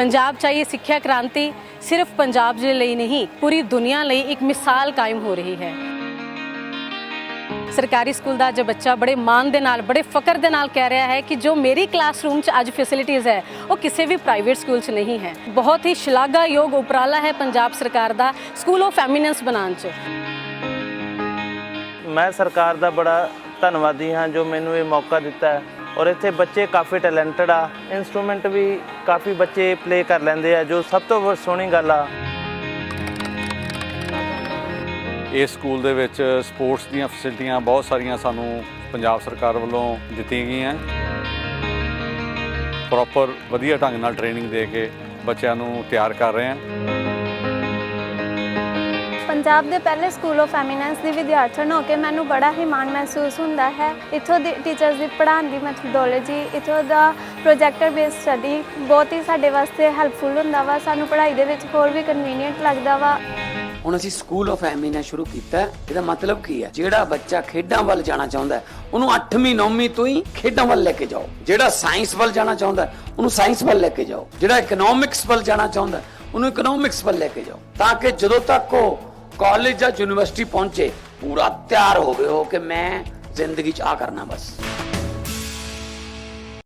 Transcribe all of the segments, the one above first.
ਪੰਜਾਬ ਚਾਹੀਏ ਸਿੱਖਿਆ ਕ੍ਰਾਂਤੀ ਸਿਰਫ ਪੰਜਾਬ ਦੇ ਲਈ ਨਹੀਂ, ਪੂਰੀ ਦੁਨੀਆ ਲਈ ਇੱਕ ਮਿਸਾਲ ਕਾਇਮ ਹੋ ਰਹੀ ਹੈ। ਸਰਕਾਰੀ ਸਕੂਲ ਦਾ ਜੋ ਬੱਚਾ ਬੜੇ ਮਾਣ ਦੇ ਨਾਲ, ਬੜੇ ਫਕਰ ਦੇ ਨਾਲ ਕਹਿ ਰਿਹਾ ਹੈ ਕਿ ਜੋ ਮੇਰੀ ਕਲਾਸਰੂਮ 'ਚ ਅੱਜ ਫੈਸਿਲਿਟੀਆਂ ਹੈ, ਉਹ ਕਿਸੇ ਵੀ ਪ੍ਰਾਈਵੇਟ ਸਕੂਲ 'ਚ ਨਹੀਂ ਹੈ। ਬਹੁਤ ਹੀ ਸ਼ਲਾਘਾਯੋਗ ਉਪਰਾਲਾ ਹੈ ਪੰਜਾਬ ਸਰਕਾਰ ਦਾ ਸਕੂਲ ਆਫ ਐਮੀਨੈਂਸ ਬਣਾਉਣ 'ਚ। ਮੈਂ ਸਰਕਾਰ ਦਾ ਬੜਾ ਧੰਨਵਾਦੀ ਹਾਂ ਜੋ ਮੈਨੂੰ ਇਹ ਮੌਕਾ ਦਿੱਤਾ ਹੈ। ਔਰ ਇੱਥੇ ਬੱਚੇ ਕਾਫੀ ਟੈਲੈਂਟਡ ਆ। ਇਨਸਟਰੂਮੈਂਟ ਵੀ ਕਾਫੀ ਬੱਚੇ ਪਲੇ ਕਰ ਲੈਂਦੇ ਆ, ਜੋ ਸਭ ਤੋਂ ਸੋਹਣੀ ਗੱਲ ਆ। ਇਸ ਸਕੂਲ ਦੇ ਵਿੱਚ ਸਪੋਰਟਸ ਦੀਆਂ ਫੈਸਿਲਿਟੀਆਂ ਬਹੁਤ ਸਾਰੀਆਂ ਸਾਨੂੰ ਪੰਜਾਬ ਸਰਕਾਰ ਵੱਲੋਂ ਦਿੱਤੀਆਂ ਗਈਆਂ। ਪ੍ਰੋਪਰ ਵਧੀਆ ਢੰਗ ਨਾਲ ਟ੍ਰੇਨਿੰਗ ਦੇ ਕੇ ਬੱਚਿਆਂ ਨੂੰ ਤਿਆਰ ਕਰ ਰਹੇ ਹਾਂ ਪੰਜਾਬ ਦੇ ਪਹਿਲੇ ਸਕੂਲ ਆਫ ਐਮੀਨੈਂਸ ਦੀ ਵਿਦਿਆਰਥਣ ਹੋ ਕੇ ਮੈਨੂੰ ਬੜਾ ਹੀ ਮਾਣ ਮਹਿਸੂਸ ਹੁੰਦਾ ਹੈ। ਇੱਥੋਂ ਦੇ ਟੀਚਰਸ ਦੀ ਪੜ੍ਹਾਉਣ ਦੀ ਮੈਥਡੋਲੋਜੀ ਇੱਥੋਂ ਦਾ ਪ੍ਰੋਜੈਕਟਰ ਬੇਸਡ ਸਟੱਡੀ ਬਹੁਤ ਹੀ ਸਾਡੇ ਵਾਸਤੇ ਹੈਲਪਫੁਲ ਹੁੰਦਾ ਵਾ, ਸਾਨੂੰ ਪੜ੍ਹਾਈ ਦੇ ਵਿੱਚ ਹੋਰ ਵੀ ਕਨਵੀਨੀਅੰਟ ਲੱਗਦਾ ਵਾ। ਹੁਣ ਅਸੀਂ ਸਕੂਲ ਆਫ ਐਮੀਨਾ ਸ਼ੁਰੂ ਕੀਤਾ ਇਹਦਾ ਮਤਲਬ ਕੀ ਹੈ? ਜਿਹੜਾ ਬੱਚਾ ਖੇਡਾਂ ਵੱਲ ਜਾਣਾ ਚਾਹੁੰਦਾ ਉਹਨੂੰ 8ਵੀਂ 9ਵੀਂ ਤੋਂ ਹੀ ਖੇਡਾਂ ਵੱਲ ਲੈ ਕੇ ਜਾਓ। ਜਿਹੜਾ ਸਾਇੰਸ ਵੱਲ ਜਾਣਾ ਚਾਹੁੰਦਾ ਉਹਨੂੰ ਸਾਇੰਸ ਵੱਲ ਲੈ ਕੇ ਜਾਓ। ਜਿਹੜਾ ਇਕਨੋਮਿਕਸ ਵੱਲ ਜਾਣਾ ਚਾਹੁੰਦਾ ਉਹਨੂੰ ਇਕਨੋਮਿਕਸ ਵੱਲ ਲੈ ਕੇ ਜਾਓ। ਤਾਂ ਕਿ ਜਦੋਂ ਤੱਕ ਉਹ ਕਾਲਜ ਜਾਂ ਯੂਨੀਵਰਸਿਟੀ ਪਹੁੰਚੇ ਪੂਰਾ ਤਿਆਰ ਹੋਵੇ ਹੋ ਕਿ ਮੈਂ ਜ਼ਿੰਦਗੀ 'ਚ ਆ ਕਰਨਾ ਬਸ।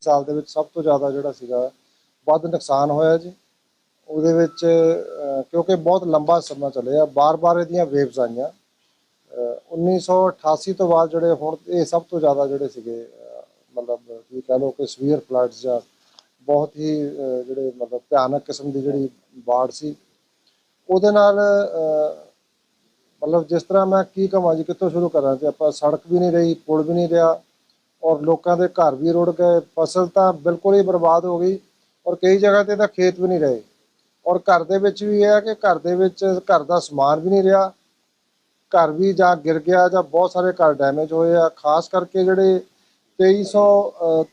ਸਾਲ ਦੇ ਵਿੱਚ ਸਭ ਤੋਂ ਜ਼ਿਆਦਾ ਜਿਹੜਾ ਸੀਗਾ ਵੱਧ ਨੁਕਸਾਨ ਹੋਇਆ ਜੀ। ਉਹਦੇ ਵਿੱਚ ਕਿਉਂਕਿ ਬਹੁਤ ਲੰਬਾ ਸਮਾਂ ਚੱਲਿਆ ਬਾਰ-ਬਾਰ ਇਹਦੀਆਂ ਵੇਵਸ ਆਈਆਂ। ਅਹ, 1988 ਤੋਂ ਬਾਅਦ ਜਿਹੜੇ ਹੁਣ ਇਹ ਸਭ ਤੋਂ ਜ਼ਿਆਦਾ ਜਿਹੜੇ ਸੀਗੇ ਮਤਲਬ ਕੀ ਕਹ ਲਓ ਕਿ ਸਵੀਅਰ ਫਲੱਡਸ ਜਾਂ ਬਹੁਤ ਹੀ ਜਿਹੜੇ ਮਤਲਬ ਭਿਆਨਕ ਕਿਸਮ ਦੀ ਜਿਹੜੀ ਬਾੜ ਸੀ। ਉਹਦੇ ਨਾਲ ਮਤਲਬ ਜਿਸ ਤਰ੍ਹਾਂ ਮੈਂ ਕੀ ਕਹਾਂ ਜੀ ਕਿੱਥੋਂ ਸ਼ੁਰੂ ਕਰਾਂ ਤੇ ਆਪਾਂ ਸੜਕ ਵੀ ਨਹੀਂ ਰਹੀ ਪੁਲ ਵੀ ਨਹੀਂ ਰਿਹਾ ਔਰ ਲੋਕਾਂ ਦੇ ਘਰ ਵੀ ਰੁੜ ਗਏ ਫਸਲ ਤਾਂ ਬਿਲਕੁਲ ਹੀ ਬਰਬਾਦ ਹੋ ਗਈ ਔਰ ਕਈ ਜਗ੍ਹਾ ਤੇ ਤਾਂ ਖੇਤ ਵੀ ਨਹੀਂ ਰਹੇ ਔਰ ਘਰ ਦੇ ਵਿੱਚ ਵੀ ਇਹ ਹੈ ਕਿ ਘਰ ਦੇ ਵਿੱਚ ਘਰ ਦਾ ਸਮਾਨ ਵੀ ਨਹੀਂ ਰਿਹਾ ਘਰ ਵੀ ਜਾਂ ਗਿਰ ਗਿਆ ਜਾਂ ਬਹੁਤ ਸਾਰੇ ਘਰ ਡੈਮੇਜ ਹੋਏ ਆ ਖਾਸ ਕਰਕੇ ਜਿਹੜੇ 2300 ਅਹ,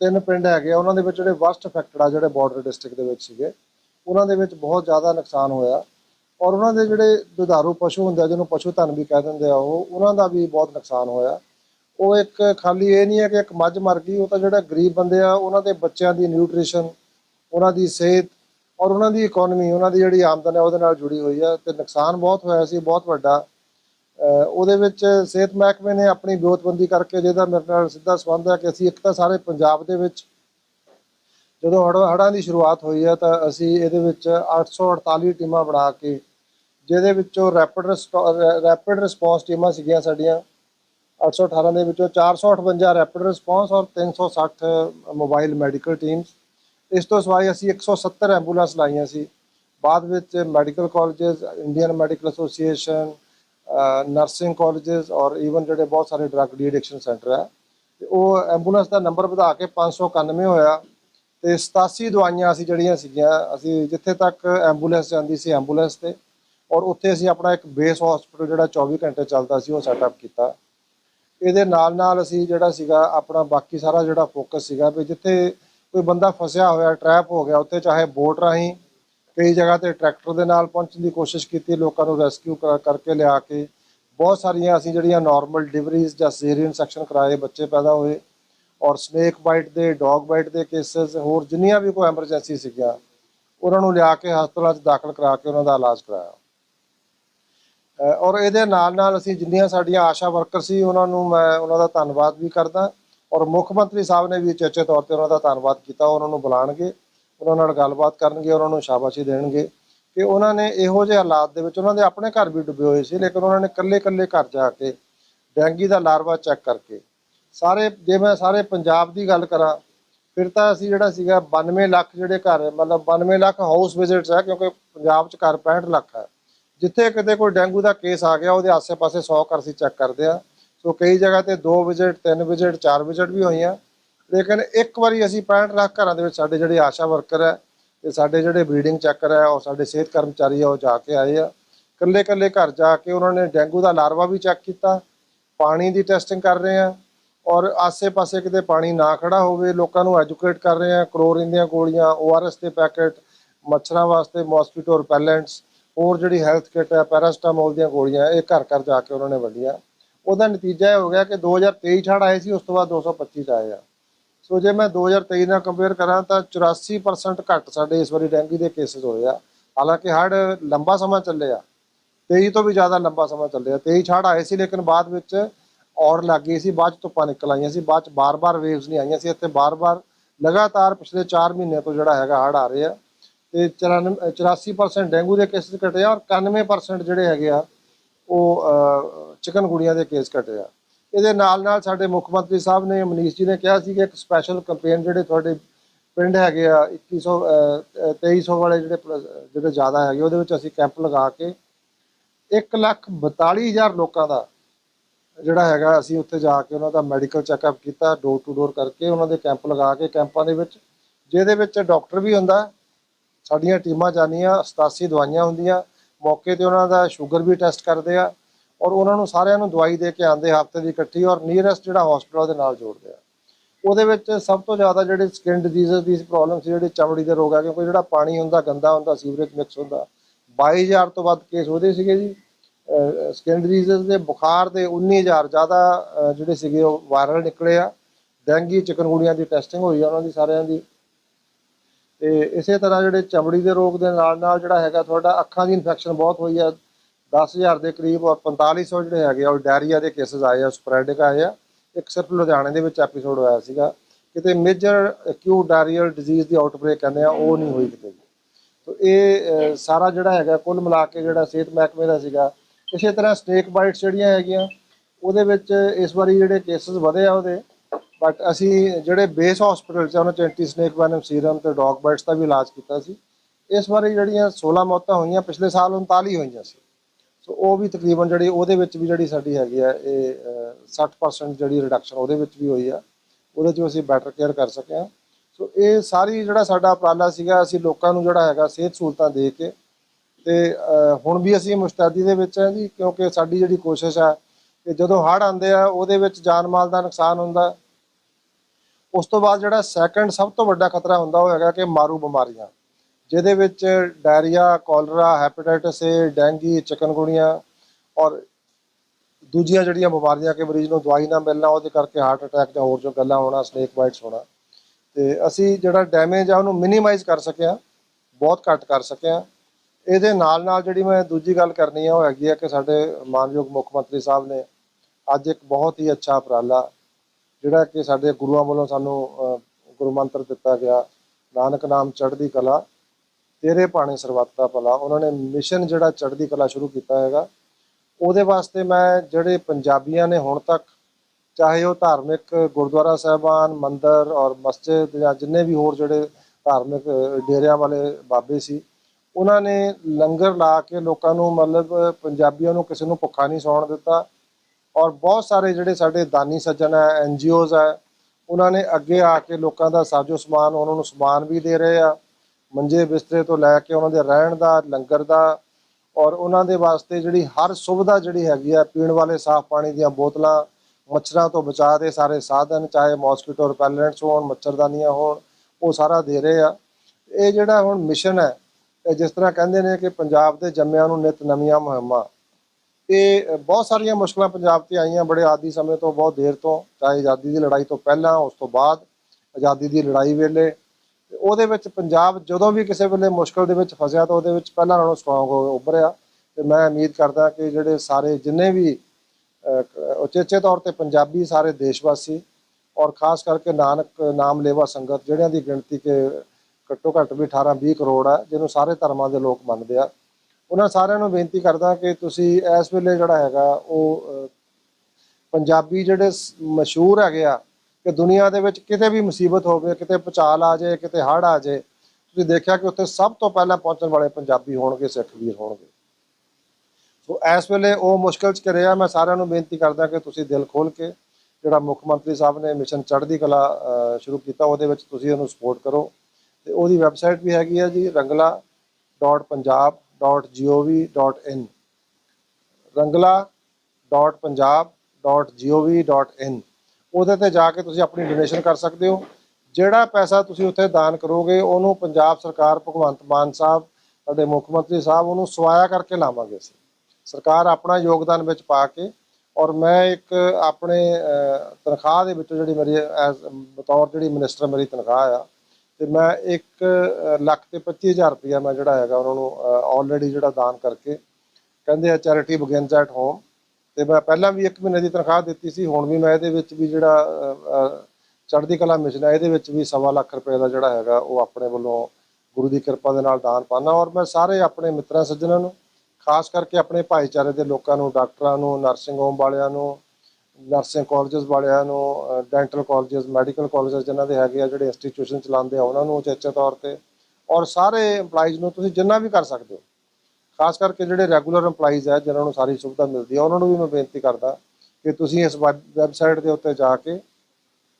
ਤਿੰਨ ਪਿੰਡ ਹੈਗੇ ਆ ਉਹਨਾਂ ਦੇ ਵਿੱਚ ਜਿਹੜੇ ਵਸਟ ਅਫੈਕਟਡ ਆ ਜਿਹੜੇ ਬਾਰਡਰ ਡਿਸਟ੍ਰਿਕਟ ਦੇ ਵਿੱਚ ਸੀਗੇ ਉਹਨਾਂ ਦੇ ਵਿੱਚ ਬਹੁਤ ਜ਼ਿਆਦਾ ਨੁਕਸਾਨ ਹੋਇਆ। ਔਰ ਉਹਨਾਂ ਦੇ ਜਿਹੜੇ ਦੁਧਾਰੂ ਪਸ਼ੂ ਹੁੰਦੇ ਆ, ਜਿਹਨੂੰ ਪਸ਼ੂ ਧਨ ਵੀ ਕਹਿ ਦਿੰਦੇ ਆ, ਉਹ ਉਹਨਾਂ ਦਾ ਵੀ ਬਹੁਤ ਨੁਕਸਾਨ ਹੋਇਆ। ਉਹ ਇੱਕ ਖਾਲੀ ਇਹ ਨਹੀਂ ਹੈ ਕਿ ਇੱਕ ਮੱਝ ਮਰ ਗਈ, ਉਹ ਤਾਂ ਜਿਹੜਾ ਗਰੀਬ ਬੰਦੇ ਆ, ਉਹਨਾਂ ਦੇ ਬੱਚਿਆਂ ਦੀ ਨਿਊਟ੍ਰੀਸ਼ਨ ਉਹਨਾਂ ਦੀ ਸਿਹਤ ਔਰ ਉਹਨਾਂ ਦੀ ਇਕਨੋਮੀ ਉਹਨਾਂ ਦੀ ਜਿਹੜੀ ਆਮਦਨ ਹੈ ਉਹਦੇ ਨਾਲ ਜੁੜੀ ਹੋਈ ਹੈ ਤੇ ਨੁਕਸਾਨ ਬਹੁਤ ਹੋਇਆ ਸੀ, ਬਹੁਤ ਵੱਡਾ। ਉਹਦੇ ਵਿੱਚ ਸਿਹਤ ਮਹਿਕਮੇ ਨੇ ਆਪਣੀ ਵਿਉਂਤਬੰਦੀ ਕਰਕੇ, ਜਿਹਦਾ ਮੇਰੇ ਨਾਲ ਸਿੱਧਾ ਸੰਬੰਧ ਹੈ ਕਿ ਅਸੀਂ ਇੱਕ ਤਾਂ ਸਾਰੇ ਪੰਜਾਬ ਦੇ ਵਿੱਚ ਜਦੋਂ ਹੜ੍ਹ- ਹੜ੍ਹਾਂ ਦੀ ਸ਼ੁਰੂਆਤ ਹੋਈ ਹੈ ਤਾਂ ਅਸੀਂ ਇਹਦੇ ਵਿੱਚ 848 ਟੀਮਾਂ ਬਣਾ ਕੇ, ਜਿਹਦੇ ਵਿੱਚੋਂ ਰੈਪਿਡ ਰੈਪਿਡ ਰਿਸਪੌਂਸ ਟੀਮਾਂ ਸੀਗੀਆਂ ਸਾਡੀਆਂ। 818 ਦੇ ਵਿੱਚੋਂ 458 ਰੈਪਿਡ ਰਿਸਪੌਂਸ ਔਰ 360 ਮੋਬਾਈਲ ਮੈਡੀਕਲ ਟੀਮਸ ਇਸ ਤੋਂ ਸਿਵਾਏ ਅਸੀਂ 170 ਐਂਬੂਲੈਂਸ ਲਾਈਆਂ ਸੀ। ਬਾਅਦ ਵਿੱਚ medical colleges Indian medical association nursing colleges ਔਰ ਈਵਨ ਜਿਹੜੇ ਬਹੁਤ ਸਾਰੇ ਡਰੱਗ ਡੀ ਐਡਿਕਸ਼ਨ ਸੈਂਟਰ ਹੈ ਤੇ ਉਹ ਐਂਬੂਲੈਂਸ ਦਾ ਨੰਬਰ ਵਧਾ ਕੇ 591 ਹੋਇਆ। ਤੇ 87 ਦਵਾਈਆਂ ਅਸੀਂ ਜਿਹੜੀਆਂ ਸੀਗੀਆਂ, ਅਸੀਂ ਜਿੱਥੇ ਤੱਕ ਐਂਬੂਲੈਂਸ ਜਾਂਦੀ ਸੀ ਐਂਬੂਲੈਂਸ ਤੇ ਔਰ ਉੱਥੇ ਅਸੀਂ ਆਪਣਾ ਇੱਕ ਬੇਸ ਹਸਪੀਟਲ ਜਿਹੜਾ 24 ਘੰਟੇ ਚੱਲਦਾ ਸੀ, ਉਹ ਸੈਟਅਪ ਕੀਤਾ। ਇਹਦੇ ਨਾਲ ਨਾਲ ਅਸੀਂ ਜਿਹੜਾ ਸੀਗਾ, ਆਪਣਾ ਬਾਕੀ ਸਾਰਾ ਜਿਹੜਾ ਫੋਕਸ ਸੀਗਾ ਵੀ ਜਿੱਥੇ ਕੋਈ ਬੰਦਾ ਫਸਿਆ ਹੋਇਆ ਟਰੈਪ ਹੋ ਗਿਆ, ਉੱਥੇ ਚਾਹੇ ਬੋਟ ਰਾਹੀਂ ਕਈ ਜਗ੍ਹਾ ਤੇ ਟਰੈਕਟਰ ਦੇ ਨਾਲ ਪਹੁੰਚਣ ਦੀ ਕੋਸ਼ਿਸ਼ ਕੀਤੀ, ਲੋਕਾਂ ਨੂੰ ਰੈਸਕਿਊ ਕਰਕੇ ਲਿਆ ਕੇ। ਬਹੁਤ ਸਾਰੀਆਂ ਅਸੀਂ ਜਿਹੜੀਆਂ ਨਾਰਮਲ ਡਿਲੀਵਰੀਜ਼ ਜਾਂ ਸੀਰੀਅਨ ਸੈਕਸ਼ਨ ਕਰਾਏ, ਬੱਚੇ ਪੈਦਾ ਹੋਏ। ਔਰ ਸਨੇਕ ਬਾਈਟ ਦੇ ਡੌਗ ਬਾਈਟ ਦੇ ਕੇਸਸ ਹੋਰ ਜਿੰਨੀਆਂ ਵੀ ਕੋਈ ਐਮਰਜੈਂਸੀ ਸੀਗੀਆਂ, ਉਹਨਾਂ ਨੂੰ ਲਿਆ ਕੇ ਹਸਪਤਾਲਾਂ 'ਚ ਦਾਖਲ ਕਰਾ ਕੇ ਉਹਨਾਂ ਦਾ ਇਲਾਜ ਕਰਾਇਆ। ਔਰ ਇਹਦੇ ਨਾਲ ਨਾਲ ਅਸੀਂ ਜਿੰਨੀਆਂ ਸਾਡੀਆਂ ਆਸ਼ਾ ਵਰਕਰ ਸੀ, ਉਹਨਾਂ ਨੂੰ ਮੈਂ ਉਹਨਾਂ ਦਾ ਧੰਨਵਾਦ ਵੀ ਕਰਦਾ। ਔਰ ਮੁੱਖ ਮੰਤਰੀ ਸਾਹਿਬ ਨੇ ਵੀ ਚੇਚੇ ਤੌਰ ਤੇ ਉਹਨਾਂ ਦਾ ਧੰਨਵਾਦ ਕੀਤਾ ਉਹਨਾਂ ਨੂੰ ਬੁਲਾਣਗੇ, ਉਹਨਾਂ ਨਾਲ ਗੱਲਬਾਤ ਕਰਨਗੇ, ਉਹਨਾਂ ਨੂੰ ਸ਼ਾਬਾਸ਼ੀ ਦੇਣਗੇ ਕਿ ਉਹਨਾਂ ਨੇ ਇਹੋ ਜਿਹੇ ਹਾਲਾਤ ਦੇ ਵਿੱਚ ਉਹਨਾਂ ਦੇ ਆਪਣੇ ਘਰ ਵੀ ਡੁੱਬੇ ਹੋਏ ਸੀ, ਲੇਕਿਨ ਉਹਨਾਂ ਨੇ ਇਕੱਲੇ-ਇਕੱਲੇ ਘਰ ਜਾ ਕੇ ਡੈਂਗੀ ਦਾ ਲਾਰਵਾ ਚੈੱਕ ਕਰਕੇ ਸਾਰੇ, ਜੇ ਮੈਂ ਸਾਰੇ ਪੰਜਾਬ ਦੀ ਗੱਲ ਕਰਾਂ, ਫਿਰ ਤਾਂ ਅਸੀਂ ਜਿਹੜਾ ਸੀਗਾ 92 ਲੱਖ ਜਿਹੜੇ ਘਰ, ਮਤਲਬ 92 ਲੱਖ ਹਾਊਸ ਵਿਜ਼ਿਟਸ ਹੈ ਕਿਉਂਕਿ ਪੰਜਾਬ 'ਚ ਘਰ 65 ਲੱਖ ਹੈ ਜਿੱਥੇ ਕਿਤੇ ਕੋਈ ਡੈਂਗੂ ਦਾ ਕੇਸ ਆ ਗਿਆ, ਉਹਦੇ ਆਸੇ-ਪਾਸੇ 100 ਘਰ ਅਸੀਂ ਚੈੱਕ ਕਰਦੇ ਆ। ਸੋ ਕਈ ਜਗ੍ਹਾ ਤੇ 2 ਵਿਜ਼ਿਟ 3 ਵਿਜ਼ਿਟ 4 ਵਿਜ਼ਿਟ ਵੀ ਹੋਈਆਂ। ਲੇਕਿਨ ਇੱਕ ਵਾਰੀ ਅਸੀਂ 65 ਲੱਖ ਘਰਾਂ ਦੇ ਵਿੱਚ ਸਾਡੇ ਜਿਹੜੇ ਆਸ਼ਾ ਵਰਕਰ ਹੈ ਤੇ ਸਾਡੇ ਜਿਹੜੇ ਬਰੀਡਿੰਗ ਚੱਕਰ ਹੈ ਉਹ ਸਾਡੇ ਸਿਹਤ ਕਰਮਚਾਰੀ ਆ, ਉਹ ਜਾ ਕੇ ਆਏ ਆ। ਇਕੱਲੇ ਇਕੱਲੇ ਘਰ ਜਾ ਕੇ ਉਹਨਾਂ ਨੇ ਡੈਂਗੂ ਦਾ ਲਾਰਵਾ ਵੀ ਚੈੱਕ ਕੀਤਾ। ਪਾਣੀ ਦੀ ਟੈਸਟਿੰਗ ਕਰ ਰਹੇ ਆ। ਔਰ ਆਸੇ-ਪਾਸੇ ਕਿਤੇ ਪਾਣੀ ਨਾ ਖੜਾ ਹੋਵੇ, ਲੋਕਾਂ ਨੂੰ ਐਜੂਕੇਟ ਕਰ ਰਹੇ ਆ ਕਲੋਰੀਨ ਦੀਆਂ ਗੋਲੀਆਂ ਓਆਰਐਸ ਦੇ ਪੈਕੇਟ, ਮੱਛਰਾਂ ਵਾਸਤੇ ਮੋਸਕੀਟੋ ਰਿਪੈਲੈਂਟਸ, ਹੋਰ ਜਿਹੜੀ ਹੈਲਥ ਕਿਟ ਹੈ, ਪੈਰਾਸਟਾਮੋਲ ਦੀਆਂ ਗੋਲੀਆਂ, ਇਹ ਘਰ ਘਰ ਜਾ ਕੇ ਉਹਨਾਂ ਨੇ ਵੰਡੀਆਂ। ਉਹਦਾ ਨਤੀਜਾ ਇਹ ਹੋ ਗਿਆ ਕਿ 2023 ਛੜ ਆਏ ਸੀ, ਉਸ ਤੋਂ ਬਾਅਦ 225 ਚ ਆਏ ਆ। ਸੋ ਜੇ ਮੈਂ 2023 ਨਾਲ ਕੰਪੇਅਰ ਕਰਾਂ ਤਾਂ 84% ਘੱਟ ਸਾਡੇ ਇਸ ਵਾਰੀ ਡੈਂਗੂ ਦੇ ਕੇਸਿਸ ਹੋਏ ਆ। ਹਾਲਾਂਕਿ ਹੜ੍ਹ ਲੰਬਾ ਸਮਾਂ ਚੱਲੇ ਆ 23 ਤੋਂ ਵੀ ਜ਼ਿਆਦਾ ਲੰਬਾ ਸਮਾਂ ਚੱਲਿਆ 23 ਛੜ ਆਏ ਸੀ, ਲੇਕਿਨ ਬਾਅਦ ਵਿੱਚ ਔਰ ਲੱਗ ਗਈ ਸੀ ਬਾਅਦ ਚ ਧੁੱਪਾਂ ਨਿਕਲ ਆਈਆਂ ਸੀ ਬਾਅਦ ਚ ਬਾਰ-ਬਾਰ ਵੇਵਸ ਨਹੀਂ ਆਈਆਂ ਸੀ ਇੱਥੇ ਬਾਰ-ਬਾਰ ਲਗਾਤਾਰ ਪਿਛਲੇ 4 ਮਹੀਨਿਆਂ ਤੋਂ ਜਿਹੜਾ ਹੈਗਾ ਹੜ੍ਹ ਆ ਰਹੇ ਆ। ਤੇ 94 84% ਡੇਂਗੂ ਦੇ ਕੇਸਿਸ ਘਟੇ ਆ ਔਰ 91% ਜਿਹੜੇ ਹੈਗੇ ਆ ਉਹ ਚਿਕਨਗੁਣੀਆ ਦੇ ਕੇਸ ਘਟੇ ਆ। ਇਹਦੇ ਨਾਲ ਨਾਲ ਸਾਡੇ ਮੁੱਖ ਮੰਤਰੀ ਸਾਹਿਬ ਨੇ ਮਨੀਸ਼ ਜੀ ਨੇ ਕਿਹਾ ਸੀ ਕਿ ਇੱਕ ਸਪੈਸ਼ਲ ਕੈਂਪੇਨ ਜਿਹੜੇ ਤੁਹਾਡੇ ਪਿੰਡ ਹੈਗੇ ਆ 2100 ਅਹ, ਅਹ, 2300 ਵਾਲੇ ਜਿਹੜੇ ਪ- ਜਿਹੜੇ ਜ਼ਿਆਦਾ ਹੈਗੇ ਉਹਦੇ ਵਿੱਚ ਅਸੀਂ ਕੈਂਪ ਲਗਾ ਕੇ 1 ਲੱਖ 42000 ਲੋਕਾਂ ਦਾ ਜਿਹੜਾ ਹੈਗਾ, ਅਸੀਂ ਉੱਥੇ ਜਾ ਕੇ ਉਹਨਾਂ ਦਾ ਮੈਡੀਕਲ ਚੈੱਕਅਪ ਕੀਤਾ ਡੋਰ ਟੂ ਡੋਰ ਕਰਕੇ ਉਹਨਾਂ ਦੇ ਕੈਂਪ ਲਗਾ ਕੇ ਕੈਂਪਾਂ ਦੇ ਵਿੱਚ, ਜਿਹਦੇ ਵਿੱਚ ਡਾਕਟਰ ਵੀ ਹੁੰਦਾ, ਸਾਡੀਆਂ ਟੀਮਾਂ ਜਾਂਦੀਆਂ 87 ਦਵਾਈਆਂ ਹੁੰਦੀਆਂ, ਮੌਕੇ ਤੇ ਉਹਨਾਂ ਦਾ ਸ਼ੂਗਰ ਵੀ ਟੈਸਟ ਕਰਦੇ ਆ, ਔਰ ਉਹਨਾਂ ਨੂੰ ਸਾਰਿਆਂ ਨੂੰ ਦਵਾਈ ਦੇ ਕੇ ਆਂਦੇ ਹਫ਼ਤੇ ਦੀ ਇਕੱਠੀ, ਔਰ ਨੀਅਰੈਸਟ ਜਿਹੜਾ ਹਸਪੀਟਲ ਦੇ ਨਾਲ ਜੋੜਦੇ ਆ। ਉਹਦੇ ਵਿੱਚ ਸਭ ਤੋਂ ਜ਼ਿਆਦਾ ਜਿਹੜੇ ਸਕਿਨ ਡਿਜੀਜ਼ ਦੀ ਪ੍ਰੋਬਲਮ ਸੀ, ਜਿਹੜੀ ਚਮੜੀ ਦੇ ਰੋਗ ਆ ਕਿਉਂਕਿ ਜਿਹੜਾ ਪਾਣੀ ਹੁੰਦਾ, ਗੰਦਾ ਹੁੰਦਾ ਸੀਵਰੇਜ ਮਿਕਸ ਹੁੰਦਾ 22000 ਤੋਂ ਵੱਧ ਕੇਸ ਉਹਦੇ ਸੀਗੇ ਜੀ। ਸਕਿਨ ਡਿਜੀਜ਼ ਦੇ, ਬੁਖਾਰ ਦੇ 19000 ਜ਼ਿਆਦਾ ਜਿਹੜੇ ਸੀਗੇ ਉਹ ਵਾਇਰਲ ਨਿਕਲੇ ਆ। ਡੈਂਗੀ ਚਿਕਨਗੁਣੀਆ ਦੀ ਟੈਸਟਿੰਗ ਹੋਈ ਆ ਉਹਨਾਂ ਦੀ ਸਾਰਿਆਂ ਦੀ। ਤੇ ਇਸੇ ਤਰ੍ਹਾਂ ਜਿਹੜੇ ਚਮੜੀ ਦੇ ਰੋਗ ਦੇ ਨਾਲ ਨਾਲ ਜਿਹੜਾ ਹੈਗਾ, ਤੁਹਾਡਾ ਅੱਖਾਂ ਦੀ ਇਨਫੈਕਸ਼ਨ ਬਹੁਤ ਹੋਈ ਆ। 10000 ਦੇ ਕਰੀਬ ਔਰ 4500 ਜਿਹੜੇ ਹੈਗੇ ਆ, ਉਹ ਡਾਇਰੀਆ ਦੇ ਕੇਸਸ ਆਏ ਆ ਸਪੋਰੈਡਿਕ ਆਏ ਆ। ਇੱਕ ਸਿਰਫ ਲੁਧਿਆਣੇ ਦੇ ਵਿੱਚ ਐਪੀਸੋਡ ਹੋਇਆ ਸੀਗਾ। ਕਿਤੇ ਮੇਜਰ ਅਕਿਊਟ ਡਾਇਰੀਅਲ ਡਿਜ਼ੀਜ਼ ਦੀ ਆਊਟਬ੍ਰੇਕ ਕਹਿੰਦੇ ਆ, ਉਹ ਨਹੀਂ ਹੋਈ ਕਿਤੇ ਵੀ। ਤੋ ਇਹ ਸਾਰਾ ਜਿਹੜਾ ਹੈਗਾ, ਕੁੱਲ ਮਿਲਾ ਕੇ ਜਿਹੜਾ ਸਿਹਤ ਮਹਿਕਮੇ ਦਾ ਸੀਗਾ ਇਸੇ ਤਰ੍ਹਾਂ ਸਨੇਕ ਬਾਈਟਸ ਜਿਹੜੀਆਂ ਹੈਗੀਆਂ ਉਹਦੇ ਵਿੱਚ ਇਸ ਵਾਰੀ ਜਿਹੜੇ ਕੇਸਸ ਵਧੇ ਆ ਉਹਦੇ ਬਟ ਅਸੀਂ ਜਿਹੜੇ ਬੇਸ ਹਸਪੀਟਲ ਚ ਉਹਨਾਂ ਚ ਐਂਟੀ ਸਨੇਕ ਵੈਨਮ ਸੀਰਮ ਤੇ ਡੌਗ ਬਾਈਟਸ ਦਾ ਵੀ ਇਲਾਜ ਕੀਤਾ ਸੀ। ਇਸ ਵਾਰੀ ਜਿਹੜੀਆਂ 16 ਮੌਤਾਂ ਹੋਈਆਂ ਪਿਛਲੇ ਸਾਲ 39 ਹੋਈਆਂ ਸੀ। ਸੋ ਉਹ ਵੀ ਤਕਰੀਬਨ ਜਿਹੜੀ ਉਹਦੇ ਵਿੱਚ ਵੀ ਜਿਹੜੀ ਸਾਡੀ ਹੈਗੀ ਆ ਇਹ ਅਹ, 60% ਜਿਹੜੀ ਰਿਡਕਸ਼ਨ ਉਹਦੇ ਵਿੱਚ ਵੀ ਹੋਈ ਆ ਉਹਦੇ 'ਚ ਅਸੀਂ ਬੈਟਰ ਕੇਅਰ ਕਰ ਸਕੇ ਹਾਂ ਸੋ ਇਹ ਸਾਰੀ ਜਿਹੜਾ ਸਾਡਾ ਉਪਰਾਲਾ ਸੀਗਾ ਅਸੀਂ ਲੋਕਾਂ ਨੂੰ ਜਿਹੜਾ ਹੈਗਾ ਸਿਹਤ ਸਹੂਲਤਾਂ ਦੇ ਕੇ ਤੇ ਹੁਣ ਵੀ ਅਸੀਂ ਮੁਸਤੈਦੀ ਦੇ ਵਿੱਚ ਹਾਂ ਜੀ, ਕਿਉਂਕਿ ਸਾਡੀ ਜਿਹੜੀ ਕੋਸ਼ਿਸ਼ ਆ ਕਿ ਜਦੋਂ ਹੜ੍ਹ ਆਉਂਦੇ ਆ, ਉਹਦੇ ਵਿੱਚ ਜਾਨ ਮਾਲ ਦਾ ਨੁਕਸਾਨ ਹੁੰਦਾ। ਉਸ ਤੋਂ ਬਾਅਦ ਜਿਹੜਾ ਸੈਕੰਡ ਸਭ ਤੋਂ ਵੱਡਾ ਖਤਰਾ ਹੁੰਦਾ, ਉਹ ਹੈਗਾ ਕਿ ਮਾਰੂ ਬਿਮਾਰੀਆਂ, ਜਿਹਦੇ ਵਿੱਚ diarrhoea, cholera, hepatitis A, dengue, chikungunya ਔਰ ਦੂਜੀਆਂ ਜਿਹੜੀਆਂ ਬਿਮਾਰੀਆਂ ਕਿ ਮਰੀਜ਼ ਨੂੰ ਦਵਾਈ ਨਾ ਮਿਲਣਾ, ਉਹਦੇ ਕਰਕੇ ਹਾਰਟ ਅਟੈਕ ਜਾਂ ਹੋਰ ਜੋ ਗੱਲਾਂ ਹੋਣਾ, ਸਨੇਕ ਬਾਈਟਸ ਹੋਣਾ। ਤੇ ਅਸੀਂ ਜਿਹੜਾ ਡੈਮੇਜ ਆ, ਉਹਨੂੰ ਮਿਨੀਮਾਈਜ਼ ਕਰ ਸਕਿਆ, ਬਹੁਤ ਘੱਟ ਕਰ ਸਕਿਆ। ਇਹਦੇ ਨਾਲ ਨਾਲ ਜਿਹੜੀ ਮੈਂ ਦੂਜੀ ਗੱਲ ਕਰਨੀ ਆ ਉਹ ਹੈਗੀ ਆ ਕਿ ਸਾਡੇ ਮਾਨਯੋਗ ਮੁੱਖ ਮੰਤਰੀ ਸਾਹਿਬ ਨੇ ਅੱਜ ਇੱਕ ਬਹੁਤ ਹੀ ਅੱਛਾ ਉਪਰਾਲਾ ਜਿਹੜਾ ਕਿ ਸਾਡੇ ਗੁਰੂਆਂ ਵੱਲੋਂ ਸਾਨੂੰ ਅਹ, ਮੰਤਰ ਦਿੱਤਾ ਗਿਆ ਨਾਨਕ ਨਾਮ ਚੜ੍ਹਦੀ ਕਲਾ ਤੇਰੇ ਪਾਣੀ ਸਰਬੱਤ ਦਾ ਭਲਾ। ਉਹਨਾਂ ਨੇ ਮਿਸ਼ਨ ਜਿਹੜਾ ਚੜ੍ਹਦੀ ਕਲਾ ਸ਼ੁਰੂ ਕੀਤਾ ਹੈਗਾ ਉਹਦੇ ਵਾਸਤੇ ਮੈਂ ਜਿਹੜੇ ਪੰਜਾਬੀਆਂ ਨੇ ਹੁਣ ਤੱਕ ਚਾਹੇ ਉਹ ਧਾਰਮਿਕ ਗੁਰਦੁਆਰਾ ਸਾਹਿਬਾਨ ਮੰਦਰ ਔਰ ਮਸਜਿਦ ਜਾਂ ਜਿੰਨੇ ਵੀ ਹੋਰ ਜਿਹੜੇ ਧਾਰਮਿਕ ਡੇਰਿਆਂ ਵਾਲੇ ਬਾਬੇ ਸੀ ਉਹਨਾਂ ਨੇ ਲੰਗਰ ਲਾ ਕੇ ਲੋਕਾਂ ਨੂੰ ਮਤਲਬ ਪੰਜਾਬੀਆਂ ਨੂੰ ਕਿਸੇ ਨੂੰ ਭੁੱਖਾ ਨਹੀਂ ਸੌਣ ਦਿੱਤਾ। ਔਰ ਬਹੁਤ ਸਾਰੇ ਜਿਹੜੇ ਸਾਡੇ ਦਾਨੀ ਸੱਜਣ ਹੈ ਐਨਜੀਓਜ਼ ਹੈ, ਉਹਨਾਂ ਨੇ ਅੱਗੇ ਆ ਕੇ ਲੋਕਾਂ ਦਾ ਸਾਜੋ ਸਮਾਨ, ਉਹਨਾਂ ਨੂੰ ਸਮਾਨ ਵੀ ਦੇ ਰਹੇ ਆ। ਮੰਜੇ ਬਿਸਤਰੇ ਤੋਂ ਲੈ ਕੇ ਉਹਨਾਂ ਦੇ ਰਹਿਣ ਦਾ, ਲੰਗਰ ਦਾ। ਔਰ ਉਹਨਾਂ ਦੇ ਵਾਸਤੇ ਜਿਹੜੀ ਹਰ ਸੁਵਿਧਾ ਜਿਹੜੀ ਹੈਗੀ ਆ, ਪੀਣ ਵਾਲੇ ਸਾਫ਼ ਪਾਣੀ ਦੀਆਂ ਬੋਤਲਾਂ, ਮੱਛਰਾਂ ਤੋਂ ਬਚਾਅ ਦੇ ਸਾਰੇ ਸਾਧਨ, ਚਾਹੇ ਮੌਸਕੀਟੋ ਰਿਪੈਲੈਂਟਸ ਹੋਣ, ਮੱਛਰਦਾਨੀਆਂ ਹੋਣ, ਉਹ ਸਾਰਾ ਦੇ ਰਹੇ ਆ। ਇਹ ਜਿਹੜਾ ਹੁਣ ਮਿਸ਼ਨ ਹੈ ਜਿਸ ਤਰ੍ਹਾਂ ਕਹਿੰਦੇ ਨੇ ਕਿ ਪੰਜਾਬ ਦੇ ਜੰਮਿਆਂ ਨੂੰ ਨਿਤ ਨਵੀਆਂ ਮੁਹਿੰਮਾਂ। ਇਹ ਬਹੁਤ ਸਾਰੀਆਂ ਮੁਸ਼ਕਲਾਂ ਪੰਜਾਬ ਤੇ ਆਈਆਂ ਬੜੇ ਆਦੀ ਸਮੇਂ ਤੋਂ, ਬਹੁਤ ਦੇਰ ਤੋਂ, ਚਾਹੇ ਆਜ਼ਾਦੀ ਦੀ ਲੜਾਈ ਤੋਂ ਪਹਿਲਾਂ, ਉਸ ਤੋਂ ਬਾਅਦ ਆਜ਼ਾਦੀ ਦੀ ਲੜਾਈ ਵੇਲੇ। ਉਹਦੇ ਵਿੱਚ ਪੰਜਾਬ ਜਦੋਂ ਵੀ ਕਿਸੇ ਵੇਲੇ ਮੁਸ਼ਕਲ ਦੇ ਵਿੱਚ ਫਸਿਆ ਤਾਂ ਉਹਦੇ ਵਿੱਚ ਪਹਿਲਾਂ ਨਾਲੋਂ ਸਟਰੋਂਗ ਹੋ ਉੱਭਰਿਆ। ਤੇ ਮੈਂ ਉਮੀਦ ਕਰਦਾ ਕਿ ਜਿਹੜੇ ਸਾਰੇ ਜਿੰਨੇ ਵੀ ਉਚੇਚੇ ਤੌਰ ਤੇ ਪੰਜਾਬੀ ਸਾਰੇ ਦੇਸ਼ਵਾਸੀ ਔਰ ਖਾਸ ਕਰਕੇ ਨਾਨਕ ਨਾਮ ਲੇਵਾ ਸੰਗਤ, ਜਿਹੜਿਆਂ ਦੀ ਗਿਣਤੀ ਕਿ ਘੱਟੋ ਘੱਟ ਵੀ 18 20 ਕਰੋੜ ਆ, ਜਿਹਨੂੰ ਸਾਰੇ ਧਰਮਾਂ ਦੇ ਲੋਕ ਮੰਨਦੇ ਆ। ਉਹਨਾਂ ਸਾਰਿਆਂ ਨੂੰ ਬੇਨਤੀ ਕਰਦਾ ਕਿ ਤੁਸੀਂ ਇਸ ਵੇਲੇ ਜਿਹੜਾ ਹੈਗਾ, ਉਹ ਪੰਜਾਬੀ ਜਿਹੜੇ ਮਸ਼ਹੂਰ ਹੈਗੇ ਆ, ਕਿ ਦੁਨੀਆ ਦੇ ਵਿੱਚ ਕਿਤੇ ਵੀ ਮੁਸੀਬਤ ਹੋਵੇ, ਕਿਤੇ ਭੁਚਾਲ ਆ ਜਾਏ, ਕਿਤੇ ਹੜ੍ਹ ਆ ਜਾਏ, ਤੁਸੀਂ ਦੇਖਿਆ ਕਿ ਉੱਥੇ ਸਭ ਤੋਂ ਪਹਿਲਾਂ ਪਹੁੰਚਣ ਵਾਲੇ ਪੰਜਾਬੀ ਹੋਣਗੇ, ਸਿੱਖ ਵੀਰ ਹੋਣਗੇ। ਸੋ ਇਸ ਵੇਲੇ ਉਹ ਮੁਸ਼ਕਲ ਚ ਰਿਹਾ ਮੈਂ ਸਾਰਿਆਂ ਨੂੰ ਬੇਨਤੀ ਕਰਦਾ ਕਿ ਤੁਸੀਂ ਦਿਲ ਖੋਲ ਕੇ, ਜਿਹੜਾ ਮੁੱਖ ਮੰਤਰੀ ਸਾਹਿਬ ਨੇ ਮਿਸ਼ਨ ਚੜ੍ਹਦੀ ਕਲਾ ਸ਼ੁਰੂ ਕੀਤਾ, ਉਹਦੇ ਵਿੱਚ ਤੁਸੀਂ ਉਹਨੂੰ ਸਪੋਰਟ ਕਰੋ। ਤੇ ਉਹਦੀ ਵੈਬਸਾਈਟ ਵੀ ਹੈਗੀ ਆ ਜੀ rangla.punjab.gov.in rangla.punjab.gov.in ਉਹਦੇ ਤੇ ਜਾ ਕੇ ਤੁਸੀਂ ਆਪਣੀ ਡੋਨੇਸ਼ਨ ਕਰ ਸਕਦੇ ਹੋ। ਜਿਹੜਾ ਪੈਸਾ ਤੁਸੀਂ ਉੱਥੇ ਦਾਨ ਕਰੋਗੇ, ਉਹਨੂੰ ਪੰਜਾਬ ਸਰਕਾਰ, ਭਗਵੰਤ ਮਾਨ ਸਾਹਿਬ, ਸਾਡੇ ਮੁੱਖ ਮੰਤਰੀ ਸਾਹਿਬ, ਉਹਨੂੰ ਸਵਾਇਆ ਕਰਕੇ ਲਾਵਾਂਗੇ ਅਸੀਂ। ਸਰਕਾਰ ਆਪਣਾ ਯੋਗਦਾਨ ਵਿੱਚ ਪਾ ਕੇ, ਔਰ ਮੈਂ ਇੱਕ ਆਪਣੇ ਤਨਖਾਹ ਦੇ ਵਿੱਚੋਂ ਜਿਹੜੀ ਮੇਰੀ ਐਸ ਬਤੌਰ ਜਿਹੜੀ ਮਿਨਿਸਟਰ ਮੇਰੀ ਤਨਖਾਹ ਆ ਤੇ ਮੈਂ 1 ਲੱਖ ਤੇ 25000 ਰੁਪਇਆ ਮੈਂ ਜਿਹੜਾ ਹੈਗਾ ਉਹਨਾਂ ਨੂੰ ਆਲਰੇਡੀ ਜਿਹੜਾ ਦਾਨ ਕਰਕੇ ਕਹਿੰਦੇ ਆ ਚੈਰਿਟੀ ਬਿਗਨਸ ਐਟ ਹੋਮ ਤੇ ਮੈਂ ਪਹਿਲਾਂ ਵੀ 1 ਮਹੀਨੇ ਦੀ ਤਨਖਾਹ ਦਿੱਤੀ ਸੀ, ਹੁਣ ਵੀ ਮੈਂ ਇਹਦੇ ਵਿੱਚ ਵੀ ਜਿਹੜਾ ਚੜ੍ਹਦੀ ਕਲਾ ਮਿਸ਼ਨ ਹੈ ਇਹਦੇ ਵਿੱਚ ਵੀ ਸਵਾ ਲੱਖ ਰੁਪਏ ਦਾ ਜਿਹੜਾ ਹੈਗਾ ਉਹ ਆਪਣੇ ਵੱਲੋਂ ਗੁਰੂ ਦੀ ਕਿਰਪਾ ਦੇ ਨਾਲ ਦਾਨ ਪਾਣਾ ਔਰ ਮੈਂ ਸਾਰੇ ਆਪਣੇ ਮਿੱਤਰਾਂ, ਸੱਜਣਾਂ ਨੂੰ, ਖਾਸ ਕਰਕੇ ਆਪਣੇ ਭਾਈਚਾਰੇ ਦੇ ਲੋਕਾਂ ਨੂੰ, ਡਾਕਟਰਾਂ ਨੂੰ, ਨਰਸਿੰਗ ਹੋਮ ਵਾਲਿਆਂ ਨੂੰ ਨਰਸਿੰਗ ਕਾਲਜਸ ਵਾਲਿਆਂ ਨੂੰ ਡੈਂਟਲ ਕਾਲਜਸ ਮੈਡੀਕਲ ਕਾਲਜਸ ਜਿਨ੍ਹਾਂ ਦੇ ਹੈਗੇ ਆ, ਜਿਹੜੇ ਇੰਸਟੀਟਿਊਸ਼ਨ ਚਲਾਉਂਦੇ ਆ, ਉਹਨਾਂ ਨੂੰ ਉਚੇਚੇ ਤੌਰ ਤੇ ਔਰ ਸਾਰੇ EMPLOYEES ਨੂੰ ਤੁਸੀਂ ਜਿੰਨਾ ਵੀ ਕਰ ਸਕਦੇ ਹੋ। ਖਾਸ ਕਰਕੇ ਜਿਹੜੇ ਰੈਗੂਲਰ EMPLOYEES ਆ, ਜਿਨ੍ਹਾਂ ਨੂੰ ਸਾਰੀ ਸੁਵਿਧਾ ਮਿਲਦੀ ਆ, ਉਹਨਾਂ ਨੂੰ ਵੀ ਮੈਂ ਬੇਨਤੀ ਕਰਦਾ ਕਿ ਤੁਸੀਂ ਇਸ ਵੈਬਸਾਈਟ ਦੇ ਉੱਤੇ ਜਾ ਕੇ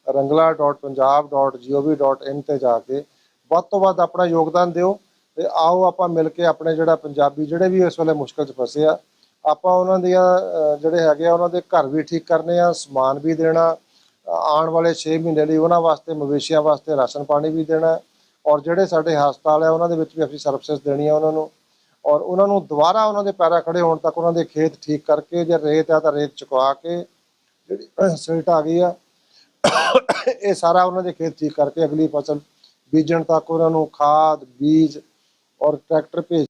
rangla.punjab.gov.in ਤੇ ਜਾ ਕੇ ਵੱਧ ਤੋਂ ਵੱਧ ਆਪਣਾ ਯੋਗਦਾਨ ਦਿਓ ਤੇ ਆਓ ਆਪਾਂ ਮਿਲ ਕੇ ਆਪਣੇ ਜਿਹੜਾ ਪੰਜਾਬੀ ਜਿਹੜੇ ਵੀ ਇਸ ਵੇਲੇ ਮੁਸ਼ਕਲ 'ਚ ਫਸੇ ਆ ਆਪਾਂ ਉਹਨਾਂ ਦੀਆਂ ਜਿਹੜੇ ਹੈਗੇ ਆ, ਉਹਨਾਂ ਦੇ ਘਰ ਵੀ ਠੀਕ ਕਰਨੇ ਆ, ਸਮਾਨ ਵੀ ਦੇਣਾ ਆਉਣ ਵਾਲੇ 6 ਮਹੀਨੇ ਲਈ ਉਹਨਾਂ ਵਾਸਤੇ, ਮਵੇਸ਼ੀਆਂ ਵਾਸਤੇ ਰਾਸ਼ਨ ਪਾਣੀ ਵੀ ਦੇਣਾ, ਔਰ ਜਿਹੜੇ ਸਾਡੇ ਹਸਪਤਾਲ ਆ, ਉਹਨਾਂ ਦੇ ਵਿੱਚ ਵੀ ਅਸੀਂ ਸਰਵਿਸਿਜ਼ ਦੇਣੀਆਂ ਉਹਨਾਂ ਨੂੰ, ਔਰ ਉਹਨਾਂ ਨੂੰ ਦੁਬਾਰਾ ਉਹਨਾਂ ਦੇ ਪੈਰਾਂ ਖੜੇ ਹੋਣ ਤੱਕ ਉਹਨਾਂ ਦੇ ਖੇਤ ਠੀਕ ਕਰਕੇ ਜੇ ਰੇਤ ਆ ਤਾਂ ਰੇਤ ਚੁਕਵਾ ਕੇ, ਜਿਹੜੀ ਸਿਲਟ ਆ ਗਈ ਆ, ਇਹ ਸਾਰਾ ਉਹਨਾਂ ਦੇ ਖੇਤ ਠੀਕ ਕਰਕੇ ਅਗਲੀ ਫਸਲ ਬੀਜਣ ਤੱਕ ਉਹਨਾਂ ਨੂੰ ਖਾਦ, ਬੀਜ ਔਰ ਟਰੈਕਟਰ ਭੇਜ